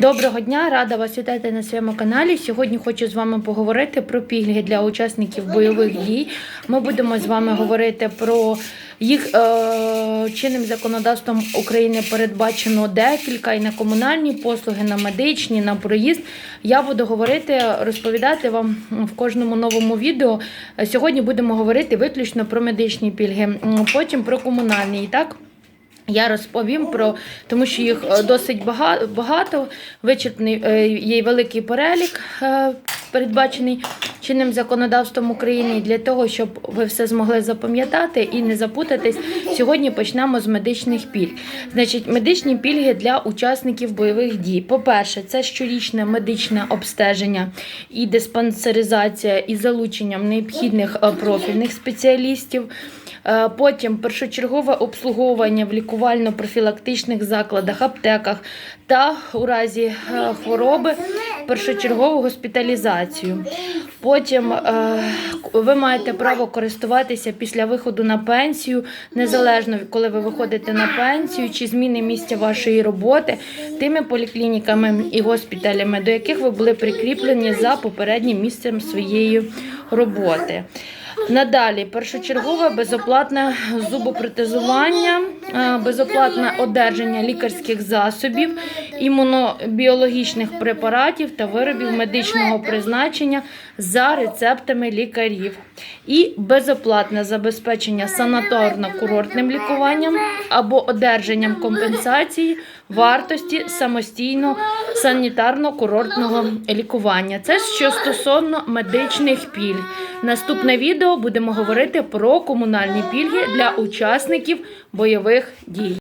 Доброго дня, рада вас вітати на своєму каналі. Сьогодні хочу з вами поговорити про пільги для учасників бойових дій. Ми будемо з вами говорити про їх е, чинним законодавством України передбачено декілька і на комунальні послуги, на медичні, на проїзд. Я буду говорити, розповідати вам в кожному новому відео. Сьогодні будемо говорити виключно про медичні пільги, потім про комунальні. І так. Я розповім про тому, що їх е, досить бага- багато. Вичерпний е, є великий перелік, е, передбачений чинним законодавством України. Для того, щоб ви все змогли запам'ятати і не запутатись, сьогодні почнемо з медичних пільг. Значить, медичні пільги для учасників бойових дій. По-перше, це щорічне медичне обстеження і диспансеризація із залученням необхідних е, профільних спеціалістів. Е, Потім першочергове обслуговування в лікувально-профілактичних закладах, аптеках та у разі е, хвороби першочергову госпіталізацію. Потім е, ви маєте право користуватися після виходу на пенсію, незалежно коли ви виходите на пенсію чи зміни місця вашої роботи, тими поліклініками і госпіталями, до яких ви були прикріплені за попереднім місцем своєї роботи. Надалі першочергове безоплатне зубопротезування, е, безоплатне одержання лікарських засобів, імунобіологічних препаратів та виробів медичного призначення за рецептами лікарів, і безоплатне забезпечення санаторно-курортним лікуванням або одержанням компенсації вартості самостійно санітарно-курортного лікування. Це що стосовно медичних пільг. Наступне відео будемо говорити про комунальні пільги для учасників бойових дій.